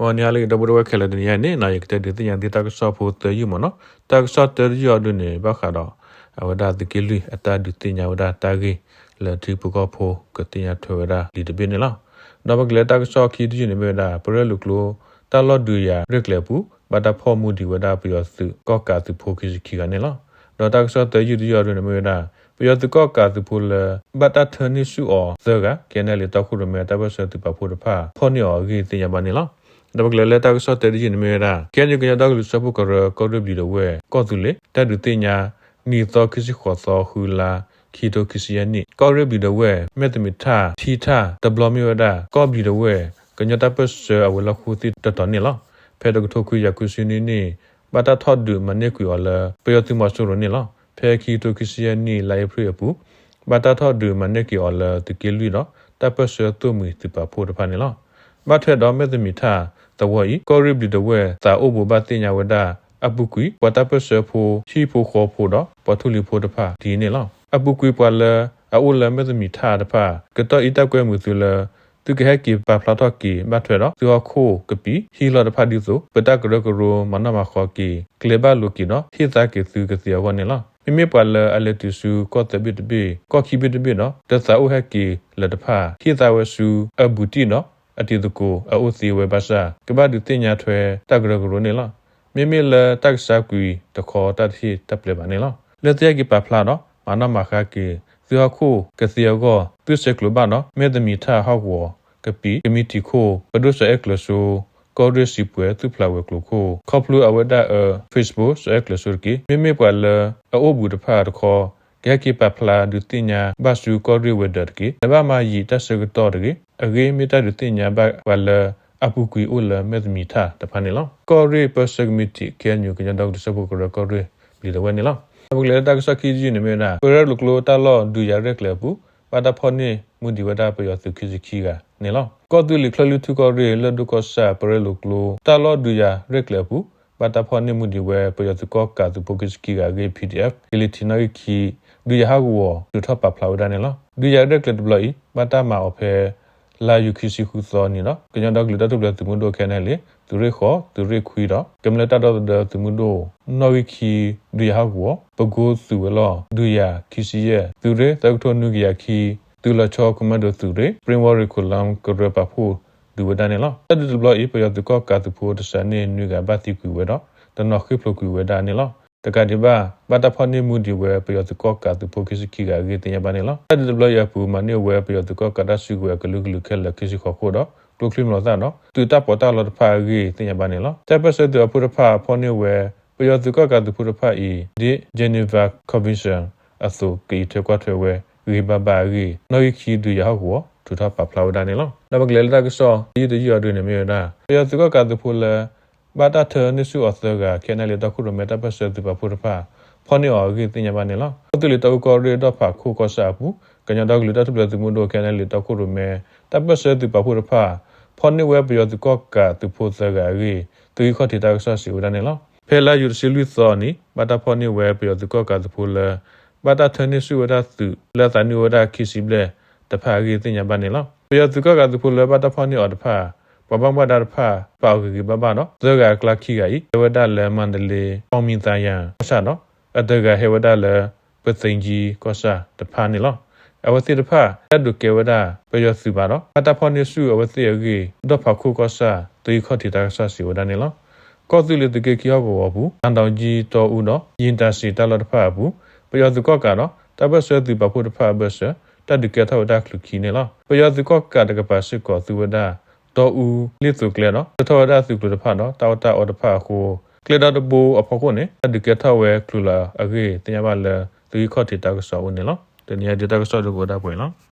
ဟောညာလေးတော့ဘရဝခဲလက်နေရနေနိုင်တဲ့တဲ့ညာတဲ့တက်ဆော့ဖို့တေယူမနော်တက်ဆော့တေယူရဒနေဘခါတော့အဝဒတကီလူအတာဒုတင်ညာဝဒတာဂီလက်တီပကောဖို့ကတင်ညာထွေရလီတပင်းနော်တော့ဘကလက်တက်ဆော့ခီဒီနေမေဒါပရလူကလိုတာလော့ဒူယာရက်လေပူဘတာဖော်မူဒီဝဒပယောစုကောကာသူဖိုခီခီကနေနော်တော့တက်ဆော့တေယူဒီရဒနေမေဒါပယောတကောကာသူဖိုလဘတာထနီဆူအောဇဂကဲနယ်လေတော့ခုရမေတဘဆတူပဖိုတဖာဖော်နီအောဂီတင်ညာပါနေလား ဒါဘကလေတာကဆော့တဲ့ဒီနေမရာကဲညကညတော့လူစပုကရကောရဘီတော့ဝဲကောသူလေတဒုတင်ညာနီတော့ခစီခေါ်သောဟူလာခီတိုခစီယနိကောရဘီတော့ဝဲမက်တမီထာထီထာဒဘလမီဝဒါကောဘီတော့ဝဲကညတပစအဝလခုတိတတော်နေလားဖဲတော့ထိုခွေရကုစီနီနီဘာတာထော့ဒူမနေကွေော်လာပယောတိမဆူရနေလားဖဲခီတိုခစီယနိလိုက်ဖရပူဘာတာထော့ဒူမနေကွေော်လာတကီလူတော့တပစတုမီတိပဖို့တဖာနေလား ဘာထက်တော့မက်တမီထာတဝီကောရိဘလီတဝဲတာအိုဘူဘတင်ညာဝဒအပုကွီဝတပစဖိုချီဖိုခေါ်ဖိုတော့ပထူလီဖိုတဖာဒီနေလောအပုကွီပွာလအိုလမဲသမီထာတဖာကတော့ဣတကွဲမှုသူလသူကဟက်ကီပါဖလာတော့ကီမထွဲတော့သူခိုကပီဟီလောတဖာဒီဆိုပတကရကရမနမခေါ်ကီကလေဘလူကီနော်ဟိသကီသူကစီယောနေလောမိမိပွာလအလက်တူစုကောတဘစ်တဘီကောခီဘစ်တဘီနော်တသအိုဟက်ကီလက်တဖာဟိသဝဆူအဘူတီနော် အတီတကိုအိုစီဝဲပါစာကဘာဒူတင်ညာထွဲတက်ကရကရနေလားမိမိလတက်ဆာကွီတခေါ်တတ်ဟိတပ်လေပါနေလားလက်တရကီပါဖလာနော်မနမခါကီဇီယခုကစီယောကိုသူစက်ကလဘာနော်မေဒမီထာဟောက်ဝကပီကမီတီခိုပဒုစက်ကလဆူကောရစီပွဲသူဖလာဝကလခိုခေါပလူအဝဒါအ Facebook စက်ကလဆူကီမိမိပွာလအိုဘူတဖာတခေါ် ကဲကိပပလာဒုတိညာဘတ်စုကောရီဝဒတ်ကိနဘမယီတဆကတော်ကိအဂေမီတာဒုတိညာဘဝလအပူကွီအိုလမေဒမီတာတဖာနေလောကောရီပစဂမီတီကဲညူကညဒေါက်တစပုကရကောရီဘီလဝနေလောအပုလေတက်စကီဂျီနေမနာပရလုကလိုတာလောဒူရရက်လေပူပါတာဖောနေမူဒီဝဒပယောသူခိစခီကနေလောကောတူလီခလလူတူကောရီလဒုကောဆာပရလုကလိုတာလောဒူရရက်လေပူ ပါတာဖောနေမူဒီဝဲပယောသူကောကာသူပုကိစခီကဂေ PDF ကလီတီနိုခီဒူရဟာကူဝဒူထပ်ပဖလာဝဒနေလောဒူရရက်လေဘလီဘာတာမာအဖေလာယူခီစီခုသောနီနော်ကညဒေါကလတတုပလသူမွန်ဒိုခဲနေလေသူရိခောသူရိခွီတော့ကမလတတော့သူမွန်ဒိုနော်ဝီခီဒူရဟာကူပကိုးသူဝလောဒူရခီစီရဲ့သူရိတောက်ထွန်နုကရခီ သူလချောကမဒိုသူရိပရင်ဝရီကူလမ်ကရပဖို့ဒူဝဒနေလောတဒဘလအပယသူကကတူဖို့တစနေနုကဘတိကူဝတော့တနော်ခိဖလကူဝဒနေလောတကတိဘာဘတာဖနေမှုဒီဝဲပယောတကောကတူပိုကိစခိကရေတင်ရပါနေလောအဲ့ဒီဘလရပူမနေဝဲပယောတကောကဒါစုဝဲကလူကလူခဲလကိစခခိုတော့ကလုကလိမလို့သားနော်တူတပ်ပေါ်တာလောတဖာရေတင်ရပါနေလောတပ်ပစတူအဖုရဖာဖနေဝဲပယောတကောကတူဖုရဖာဤဒီဂျနီဗာကွန်ဗင်ရှန်အသုကီထကွာထွေဝဲရေဘဘာရေနော်ခီဒူရောက်ဟော တူတာပပလာဝဒနေလောနဘကလေလတာကစောဒီဒီရဒွနေမြေနာပယောတကောကတူဖုလဲဘာတာထနိစုအသကခဲနယ်လေတခုရမေတပစတူပဖုရဖာဖောနေအော်ကိတင်ညာပါနေလားတူလီတောကောရီတော့ဖာခုကောဆာဘူးကညာတော့လူတတ်ပလသူမတို့ခဲနယ်လေတခုရမေတပစတူပဖုရဖာဖောနေဝဲပြောသူကောကသူဖို့စကရီသူခေါတိတာဆာစီဝဒနေလားဖဲလာယူစီလူသောနီဘာတာဖောနေဝဲပြောသူကောကသူဖို့လဲဘာတာထနိစုဝဒသူလက်တန်ဝဒခိစီဘလေ တဖာကိတင်ညာပါနေလားပြောသူကောကသူဖို့လဲဘာတာဖောနေအော်တဖာဘဘမဒါဖာပေါကီဘဘနော်ဇဂကလခိဂိဝဒလမန္တလေပေါမင်သာယံဆာနော်အတကဟေဝဒလပသိင်ကြီးကောစာတဖာနေလောအဝစီတဖာတဒုကေဝဒပယောစုပါနော်အတဖောနေစုအဝစီအဂေဒဖခုကောစာတေခောတိတာဆာစီဝဒနေလောကောသူလေတကေကီယောဘောဘူးအန်တောင်ကြီးတော်ဦးနော်ယင်တစီတလတဖာဘူးပယောစုကောကနော်တပတ်ဆွဲသူပဖို့တဖာဘဆ တဒုကေထောဒခလူခီနေလောပယောစုကောကတကပါစစ်ကောသူဝဒတော်ဦးလစ်စုကလေနော်တထောဒစုကလတဖာနော်တာဝတာအော်တဖာကိုကလေဒါတဘူအဖို့ကိုနေတကထဝဲကလူလာအဂေတင်ရပါလဲသူခေါ်တီတာကဆောဝင်နေလောတနည်းဒေတာကဆောတို့ကိုဒါပွင့်လော